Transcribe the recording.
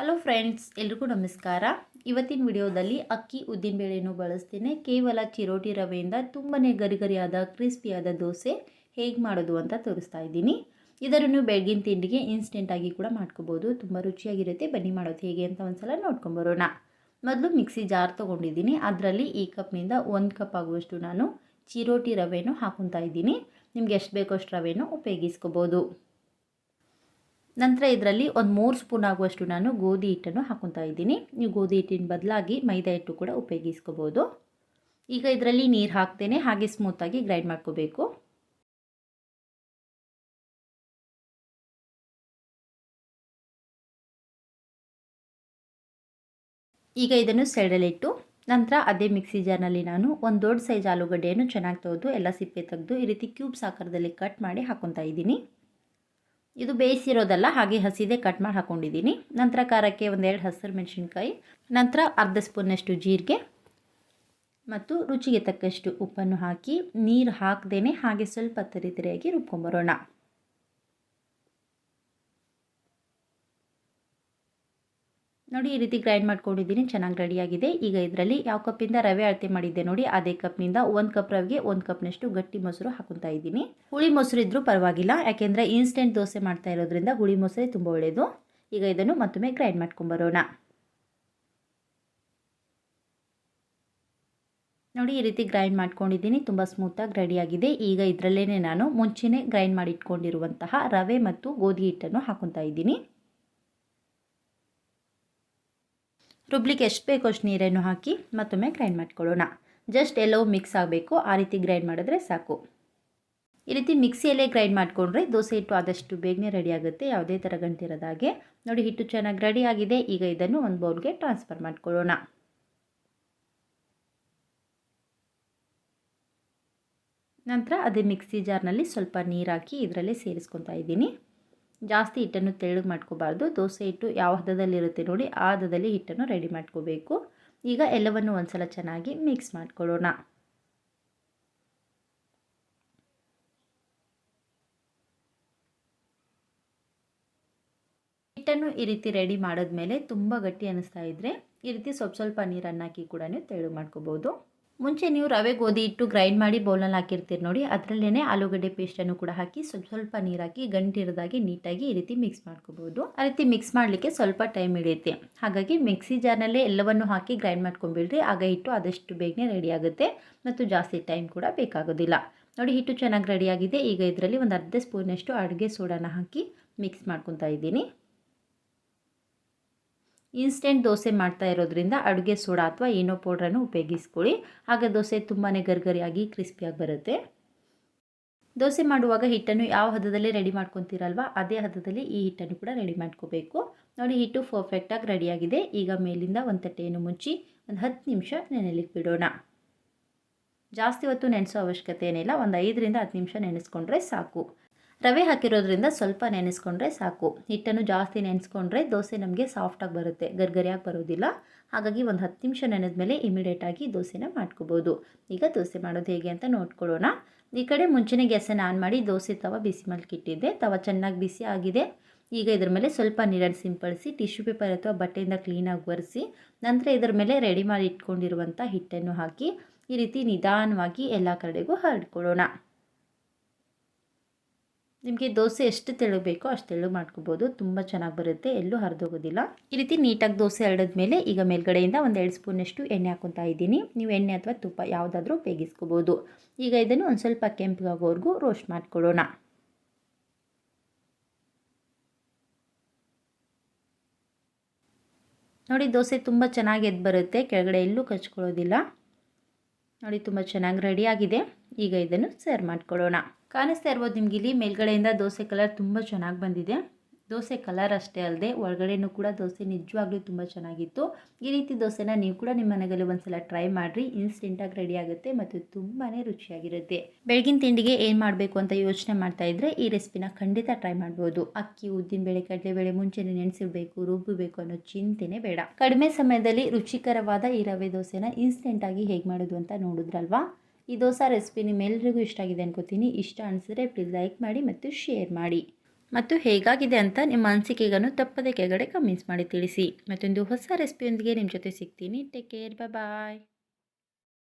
Hello friends ಎಲ್ರಿಗೂ ನಮಸ್ಕಾರ. ಇವತ್ತಿನ ವಿಡಿಯೋದಲ್ಲಿ ಅಕ್ಕಿ ಉದ್ದಿನಬೇಳೆಯನ್ನು ಬಳಸ್ತೇನೆ. ಕೇವಲ ಚಿರೋಟಿ ರವೆಯಿಂದ ತುಂಬಾ ಗರಿಗರಿಯಾದ, ಕ್ರಿಸ್ಪಿಯಾದ ದೋಸೆ ಹೇಗೆ ಮಾಡೋದು ಅಂತ ತೋರಿಸ್ತಾ ಇದ್ದೀನಿ. ಇದನ್ನು ಬೆಳಗಿನ ತಿಂಡಿಗೆ ಇನ್ಸ್ಟೆಂಟಾಗಿ ಕೂಡ ಮಾಡ್ಕೋಬೋದು. ತುಂಬ ರುಚಿಯಾಗಿರುತ್ತೆ. ಬನ್ನಿ ಮಾಡೋದು ಹೇಗೆ ಅಂತ ಒಂದ್ಸಲ ನೋಡ್ಕೊಂಬರೋಣ ಮೊದಲು ಮಿಕ್ಸಿ ಜಾರ್ ತೊಗೊಂಡಿದ್ದೀನಿ. ಅದರಲ್ಲಿ ಈ ಕಪ್ನಿಂದ ಒಂದು ಕಪ್ ಆಗುವಷ್ಟು ನಾನು ಚಿರೋಟಿ ರವೆಯನ್ನು ಹಾಕೊತಾ ಇದ್ದೀನಿ. ನಿಮ್ಗೆ ಎಷ್ಟು ಬೇಕೋ ಅಷ್ಟು ರವೆಯನ್ನು ಉಪಯೋಗಿಸ್ಕೋಬೋದು. ನಂತರ ಇದರಲ್ಲಿ ಒಂದು ಮೂರು ಸ್ಪೂನ್ ಆಗುವಷ್ಟು ನಾನು ಗೋಧಿ ಹಿಟ್ಟನ್ನು ಹಾಕೊತಾ ಇದ್ದೀನಿ. ನೀವು ಗೋಧಿ ಹಿಟ್ಟಿನ ಬದಲಾಗಿ ಮೈದಾ ಹಿಟ್ಟು ಕೂಡ ಉಪಯೋಗಿಸ್ಕೋಬೋದು. ಈಗ ಇದರಲ್ಲಿ ನೀರು ಹಾಕ್ತೇನೆ, ಹಾಗೆ ಸ್ಮೂತಾಗಿ ಗ್ರೈಂಡ್ ಮಾಡ್ಕೋಬೇಕು. ಈಗ ಇದನ್ನು ಸೈಡಲ್ಲಿಟ್ಟು ನಂತರ ಅದೇ ಮಿಕ್ಸಿ ಜಾರ್ನಲ್ಲಿ ನಾನು ಒಂದು ದೊಡ್ಡ ಸೈಜ್ ಆಲೂಗಡ್ಡೆಯನ್ನು ಚೆನ್ನಾಗಿ ತೆಗೆದು ಎಲ್ಲ ಸಿಪ್ಪೆ ತೆಗೆದು ಈ ರೀತಿ ಕ್ಯೂಬ್ಸ್ ಆಕಾರದಲ್ಲಿ ಕಟ್ ಮಾಡಿ ಹಾಕೊತಾ ಇದ್ದೀನಿ. ಇದು ಬೇಯಿಸಿರೋದಲ್ಲ, ಹಾಗೆ ಹಸಿದೆ ಕಟ್ ಮಾಡಿ ಹಾಕ್ಕೊಂಡಿದ್ದೀನಿ ನಂತರ ಖಾರಕ್ಕೆ ಒಂದೆರಡು ಹಸಿರು ಮೆಣಸಿನ್ಕಾಯಿ, ನಂತರ ಅರ್ಧ ಸ್ಪೂನಷ್ಟು ಜೀರಿಗೆ ಮತ್ತು ರುಚಿಗೆ ತಕ್ಕಷ್ಟು ಉಪ್ಪನ್ನು ಹಾಕಿ ನೀರು ಹಾಕದೇನೆ ಹಾಗೆ ಸ್ವಲ್ಪ ತರಿತರಿಯಾಗಿ ರುಬ್ಕೊಂಬರೋಣ. ನೋಡಿ ಈ ರೀತಿ ಗ್ರೈಂಡ್ ಮಾಡ್ಕೊಂಡಿದ್ದೀನಿ, ಚೆನ್ನಾಗಿ ರೆಡಿಯಾಗಿದೆ ಈಗ ಇದರಲ್ಲಿ ಯಾವ ಕಪ್ಪಿಂದ ರವೆ ಅಳತೆ ಮಾಡಿದ್ದೆ ನೋಡಿ, ಅದೇ ಕಪ್ನಿಂದ ಒಂದು ಕಪ್ ರವೆಗೆ ಒಂದು ಕಪ್ನಷ್ಟು ಗಟ್ಟಿ ಮೊಸರು ಹಾಕೊತಾ ಇದ್ದೀನಿ. ಹುಳಿ ಮೊಸರು ಇದ್ದರೂ ಪರವಾಗಿಲ್ಲ, ಯಾಕೆಂದರೆ ಇನ್ಸ್ಟೆಂಟ್ ದೋಸೆ ಮಾಡ್ತಾ ಇರೋದ್ರಿಂದ ಹುಳಿ ಮೊಸರೇ ತುಂಬ ಒಳ್ಳೆಯದು ಈಗ ಇದನ್ನು ಮತ್ತೊಮ್ಮೆ ಗ್ರೈಂಡ್ ಮಾಡ್ಕೊಂಬರೋಣ ನೋಡಿ ಈ ರೀತಿ ಗ್ರೈಂಡ್ ಮಾಡ್ಕೊಂಡಿದ್ದೀನಿ, ತುಂಬ ಸ್ಮೂತಾಗಿ ರೆಡಿಯಾಗಿದೆ ಈಗ ಇದರಲ್ಲೇ ನಾನು ಮುಂಚೆನೇ ಗ್ರೈಂಡ್ ಮಾಡಿಟ್ಕೊಂಡಿರುವಂತಹ ರವೆ ಮತ್ತು ಗೋಧಿ ಹಿಟ್ಟನ್ನು ಹಾಕೊತಾ ಇದ್ದೀನಿ. ರುಬ್ಲಿಕ್ಕೆ ಎಷ್ಟು ಬೇಕೋ ಅಷ್ಟು ನೀರನ್ನು ಹಾಕಿ ಮತ್ತೊಮ್ಮೆ ಗ್ರೈಂಡ್ ಮಾಡ್ಕೊಳ್ಳೋಣ. ಜಸ್ಟ್ ಎಲ್ಲವೂ ಮಿಕ್ಸ್ ಆಗಬೇಕು. ಆ ರೀತಿ ಗ್ರೈಂಡ್ ಮಾಡಿದ್ರೆ ಸಾಕು. ಈ ರೀತಿ ಮಿಕ್ಸಿಯಲ್ಲೇ ಗ್ರೈಂಡ್ ಮಾಡಿಕೊಂಡ್ರೆ ದೋಸೆ ಹಿಟ್ಟು ಆದಷ್ಟು ಬೇಗನೆ ರೆಡಿ ಆಗುತ್ತೆ. ಯಾವುದೇ ಥರ ಗಂಟಿರೋದಾಗೆ ನೋಡಿ, ಹಿಟ್ಟು ಚೆನ್ನಾಗಿ ರೆಡಿ ಆಗಿದೆ. ಈಗ ಇದನ್ನು ಒಂದು ಬೌಲ್ಗೆ ಟ್ರಾನ್ಸ್ಫರ್ ಮಾಡ್ಕೊಳ್ಳೋಣ. ನಂತರ ಅದೇ ಮಿಕ್ಸಿ ಜಾರ್ನಲ್ಲಿ ಸ್ವಲ್ಪ ನೀರು ಹಾಕಿ ಇದರಲ್ಲೇ ಸೇರಿಸ್ಕೊತಾ ಇದ್ದೀನಿ. ಜಾಸ್ತಿ ಹಿಟ್ಟನ್ನು ತೆಳ್ಳಗೆ ಮಾಡ್ಕೋಬಾರ್ದು. ದೋಸೆ ಹಿಟ್ಟು ಯಾವ ಹದದಲ್ಲಿರುತ್ತೆ ನೋಡಿ ಆ ಹದದಲ್ಲಿ ಹಿಟ್ಟನ್ನು ರೆಡಿ ಮಾಡ್ಕೋಬೇಕು. ಈಗ ಎಲ್ಲವನ್ನು ಒಂದ್ಸಲ ಚೆನ್ನಾಗಿ ಮಿಕ್ಸ್ ಮಾಡ್ಕೊಳ್ಳೋಣ. ಹಿಟ್ಟನ್ನು ಈ ರೀತಿ ರೆಡಿ ಮಾಡಿದ್ಮೇಲೆ ತುಂಬ ಗಟ್ಟಿ ಅನ್ನಿಸ್ತಾ ಇದ್ದರೆ ಈ ರೀತಿ ಸ್ವಲ್ಪ ಸ್ವಲ್ಪ ನೀರನ್ನು ಹಾಕಿ ಕೂಡ ತೆಳು ಮಾಡ್ಕೋಬೋದು. ಮುಂಚೆ ನೀವು ರವೆ ಗೋಧಿ ಇಟ್ಟು ಗ್ರೈಂಡ್ ಮಾಡಿ ಬೌಲಲ್ಲಿ ಹಾಕಿರ್ತೀರಿ ನೋಡಿ. ಅದರಲ್ಲೇ ಆಲೂಗಡ್ಡೆ ಪೇಸ್ಟನ್ನು ಕೂಡ ಹಾಕಿ ಸ್ವಲ್ಪ ಸ್ವಲ್ಪ ನೀರು ಹಾಕಿ ಗಂಟಿರದಾಗಿ ನೀಟಾಗಿ ಈ ರೀತಿ ಮಿಕ್ಸ್ ಮಾಡ್ಕೋಬೋದು. ಆ ರೀತಿ ಮಿಕ್ಸ್ ಮಾಡಲಿಕ್ಕೆ ಸ್ವಲ್ಪ ಟೈಮ್ ಹಿಡಿಯುತ್ತೆ. ಹಾಗಾಗಿ ಮಿಕ್ಸಿ ಜಾರ್ನಲ್ಲೇ ಎಲ್ಲವನ್ನು ಹಾಕಿ ಗ್ರೈಂಡ್ ಮಾಡ್ಕೊಂಬಿಡ್ರಿ ಆಗ ಹಿಟ್ಟು ಆದಷ್ಟು ಬೇಗನೆ ರೆಡಿ ಆಗುತ್ತೆ ಮತ್ತು ಜಾಸ್ತಿ ಟೈಮ್ ಕೂಡ ಬೇಕಾಗೋದಿಲ್ಲ. ನೋಡಿ ಹಿಟ್ಟು ಚೆನ್ನಾಗಿ ರೆಡಿಯಾಗಿದೆ ಈಗ ಇದರಲ್ಲಿ ಒಂದು ಅರ್ಧ ಸ್ಪೂನಷ್ಟು ಅಡುಗೆ ಸೋಡಾನ ಹಾಕಿ ಮಿಕ್ಸ್ ಮಾಡ್ಕೊತಾ ಇದ್ದೀನಿ. ಇನ್ಸ್ಟೆಂಟ್ ದೋಸೆ ಮಾಡ್ತಾ ಇರೋದ್ರಿಂದ ಅಡುಗೆ ಸೋಡಾ ಅಥವಾ ಏನೋ ಪೌಡ್ರನ್ನು ಉಪಯೋಗಿಸ್ಕೊಳ್ಳಿ. ಆಗ ದೋಸೆ ತುಂಬಾ ಗರ್ಗರಿಯಾಗಿ ಕ್ರಿಸ್ಪಿಯಾಗಿ ಬರುತ್ತೆ. ದೋಸೆ ಮಾಡುವಾಗ ಹಿಟ್ಟನ್ನು ಯಾವ ಹದದಲ್ಲಿ ರೆಡಿ ಮಾಡ್ಕೊತೀರಲ್ವ, ಅದೇ ಹದದಲ್ಲಿ ಈ ಹಿಟ್ಟನ್ನು ಕೂಡ ರೆಡಿ ಮಾಡ್ಕೋಬೇಕು. ನೋಡಿ, ಹಿಟ್ಟು ಪರ್ಫೆಕ್ಟಾಗಿ ರೆಡಿಯಾಗಿದೆ. ಈಗ ಮೇಲಿಂದ ಒಂದು ತಟ್ಟೆಯನ್ನು ಮುಚ್ಚಿ ಒಂದು ಹತ್ತು ನಿಮಿಷ ನೆನೆಲಿಕ್ಕೆ ಬಿಡೋಣ. ಜಾಸ್ತಿ ಹೊತ್ತು ನೆನೆಸೋ ಅವಶ್ಯಕತೆ ಏನಿಲ್ಲ. ಒಂದು ಐದರಿಂದ ಹತ್ತು ನಿಮಿಷ ನೆನೆಸ್ಕೊಂಡ್ರೆ ಸಾಕು. ರವೆ ಹಾಕಿರೋದ್ರಿಂದ ಸ್ವಲ್ಪ ನೆನೆಸ್ಕೊಂಡ್ರೆ ಸಾಕು. ಹಿಟ್ಟನ್ನು ಜಾಸ್ತಿ ನೆನೆಸ್ಕೊಂಡ್ರೆ ದೋಸೆ ನಮಗೆ ಸಾಫ್ಟಾಗಿ ಬರುತ್ತೆ, ಗರ್ಗರಿಯಾಗಿ ಬರೋದಿಲ್ಲ. ಹಾಗಾಗಿ ಒಂದು ಹತ್ತು ನಿಮಿಷ ನೆನೆದ ಮೇಲೆ ಇಮಿಡಿಯೇಟಾಗಿ ದೋಸೆನ ಮಾಡ್ಕೋಬೋದು. ಈಗ ದೋಸೆ ಮಾಡೋದು ಹೇಗೆ ಅಂತ ನೋಡ್ಕೊಳ್ಳೋಣ. ಈ ಕಡೆ ಮುಂಚೆನೇ ಗ್ಯಾಸನ್ನು ಆನ್ ಮಾಡಿ ದೋಸೆ ತವ ಬಿಸಿ ಇಟ್ಟಿದ್ದೆ ತವ ಚೆನ್ನಾಗಿ ಬಿಸಿ ಆಗಿದೆ. ಈಗ ಇದ್ರ ಮೇಲೆ ಸ್ವಲ್ಪ ನೀರನ್ನು ಸಿಂಪಡಿಸಿ ಟಿಶ್ಯೂ ಪೇಪರ್ ಅಥವಾ ಬಟ್ಟೆಯಿಂದ ಕ್ಲೀನಾಗಿ ಒರೆಸಿ, ನಂತರ ಇದರ ಮೇಲೆ ರೆಡಿ ಮಾಡಿ ಇಟ್ಕೊಂಡಿರುವಂಥ ಹಿಟ್ಟನ್ನು ಹಾಕಿ, ಈ ರೀತಿ ನಿಧಾನವಾಗಿ ಎಲ್ಲ ಕಡೆಗೂ ಹರಡ್ಕೊಳ್ಳೋಣ. ನಿಮಗೆ ದೋಸೆ ಎಷ್ಟು ತೆಳು ಬೇಕೋ ಅಷ್ಟು ತೆಳು ಮಾಡ್ಕೋಬೋದು. ತುಂಬ ಚೆನ್ನಾಗಿ ಬರುತ್ತೆ. ಎಲ್ಲೂ ಹರಿದೋಗೋದಿಲ್ಲ ಈ ರೀತಿ ನೀಟಾಗಿ ದೋಸೆ ಹರಡಿದ್ಮೇಲೆ ಈಗ ಮೇಲ್ಗಡೆಯಿಂದ ಒಂದು ಎರಡು ಸ್ಪೂನಷ್ಟು ಎಣ್ಣೆ ಹಾಕೊತಾ ಇದ್ದೀನಿ. ನೀವು ಎಣ್ಣೆ ಅಥವಾ ತುಪ್ಪ ಯಾವುದಾದ್ರೂ ಉಪಯೋಗಿಸ್ಕೋಬೋದು. ಈಗ ಇದನ್ನು ಒಂದು ಸ್ವಲ್ಪ ಕೆಂಪಗಾಗೋವರೆಗೂ ರೋಸ್ಟ್ ಮಾಡ್ಕೊಳ್ಳೋಣ. ನೋಡಿ, ದೋಸೆ ತುಂಬ ಚೆನ್ನಾಗಿ ಎದ್ದು ಬರುತ್ತೆ. ಕೆಳಗಡೆ ಎಲ್ಲೂ ಕಚ್ಕೊಳ್ಳೋದಿಲ್ಲ. ನೋಡಿ, ತುಂಬ ಚೆನ್ನಾಗಿ ರೆಡಿಯಾಗಿದೆ ಈಗ ಇದನ್ನು ಸರ್ವ್ ಮಾಡ್ಕೊಳ್ಳೋಣ. ಕಾಣಿಸ್ತಾ ಇರ್ಬೋದು ನಿಮ್ಗೆ ಇಲ್ಲಿ ಮೇಲ್ಗಡೆಯಿಂದ ದೋಸೆ ಕಲರ್ ತುಂಬ ಚೆನ್ನಾಗಿ ಬಂದಿದೆ. ದೋಸೆ ಕಲರ್ ಅಷ್ಟೇ ಅಲ್ಲದೆ ಒಳಗಡೆನೂ ಕೂಡ ದೋಸೆ ನಿಜವಾಗ್ಲೂ ತುಂಬ ಚೆನ್ನಾಗಿತ್ತು. ಈ ರೀತಿ ದೋಸೆನ ನೀವು ಕೂಡ ನಿಮ್ಮ ಮನೆಯಲ್ಲಿ ಒಂದ್ಸಲ ಟ್ರೈ ಮಾಡಿರಿ ಇನ್ಸ್ಟೆಂಟಾಗಿ ರೆಡಿ ಆಗುತ್ತೆ ಮತ್ತು ತುಂಬಾ ರುಚಿಯಾಗಿರುತ್ತೆ. ಬೆಳಗಿನ ತಿಂಡಿಗೆ ಏನು ಮಾಡಬೇಕು ಅಂತ ಯೋಚನೆ ಮಾಡ್ತಾ ಇದ್ರೆ ಈ ರೆಸಿಪಿನ ಖಂಡಿತ ಟ್ರೈ ಮಾಡ್ಬೋದು. ಅಕ್ಕಿ, ಉದ್ದಿನ ಉದ್ದಿನಬೇಳೆ ಕಡಲೆಬೇಳೆ ಮುಂಚೆನೆ ನೆನೆಸಿರ್ಬೇಕು ರುಬ್ಬಬೇಕು ಅನ್ನೋ ಚಿಂತೆನೆ ಬೇಡ. ಕಡಿಮೆ ಸಮಯದಲ್ಲಿ ರುಚಿಕರವಾದ ಈ ರವೆ ದೋಸೆನ ಇನ್ಸ್ಟೆಂಟಾಗಿ ಹೇಗೆ ಮಾಡೋದು ಅಂತ ನೋಡಿದ್ರಲ್ವಾ? ಈ ದೋಸೆ ರೆಸಿಪಿ ನಿಮ್ಮೆಲ್ಲರಿಗೂ ಇಷ್ಟ ಆಗಿದೆ ಅನ್ಕೋತೀನಿ. ಇಷ್ಟ ಅನಿಸಿದ್ರೆ ಪ್ಲೀಸ್ ಲೈಕ್ ಮಾಡಿ ಮತ್ತು ಶೇರ್ ಮಾಡಿ. ಮತ್ತು ಹೇಗಾಗಿದೆ ಅಂತ ನಿಮ್ಮ ಅನಿಸಿಕೆಗಳನ್ನು ತಪ್ಪದೆ ಕೆಳಗಡೆ ಕಮೆಂಟ್ಸ್ ಮಾಡಿ ತಿಳಿಸಿ. ಮತ್ತೊಂದು ಹೊಸ ರೆಸಿಪಿಯೊಂದಿಗೆ ನಿಮ್ಮ ಜೊತೆ ಸಿಗ್ತೀನಿ. Take care bye